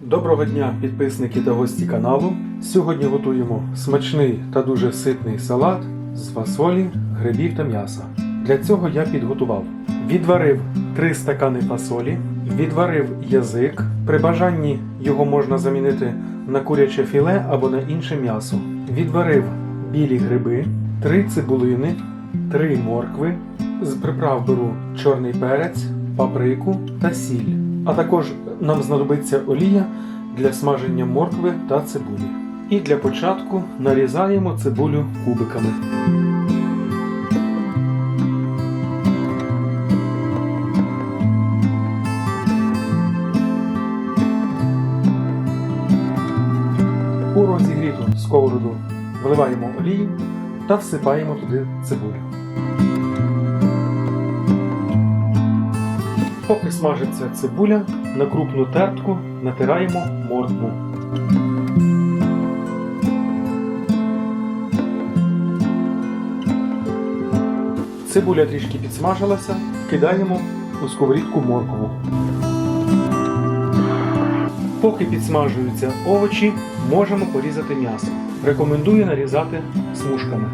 Доброго дня, підписники та гості каналу. Сьогодні готуємо смачний та дуже ситний салат з фасолі, грибів та м'яса. Для цього я підготував: відварив 3 стакани фасолі, відварив язик. При бажанні його можна замінити на куряче філе або на інше м'ясо. Відварив білі гриби, 3 цибулини, 3 моркви. З приправ беру чорний перець, паприку та сіль. А також нам знадобиться олія для смаження моркви та цибулі. І для початку нарізаємо цибулю кубиками. У розігріту сковороду вливаємо олію та всипаємо туди цибулю. Поки смажиться цибуля, на крупну тертку натираємо моркву. Цибуля трішки підсмажилася, кидаємо у сковорідку моркву. Поки підсмажуються овочі, можемо порізати м'ясо. Рекомендую нарізати смужками.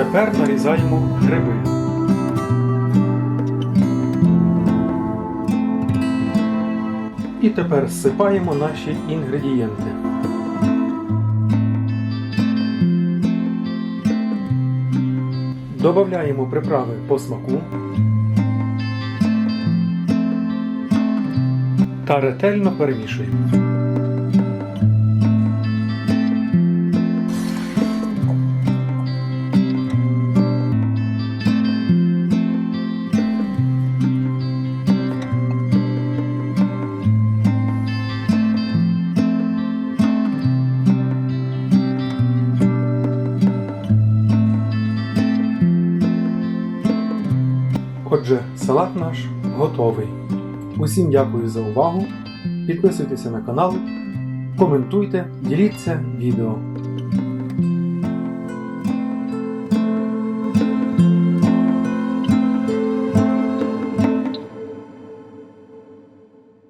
Тепер нарізаємо гриби. І тепер зсипаємо наші інгредієнти. Додаємо приправи по смаку та ретельно перемішуємо. Отже, салат наш готовий. Усім дякую за увагу. Підписуйтеся на канал, коментуйте, діліться відео.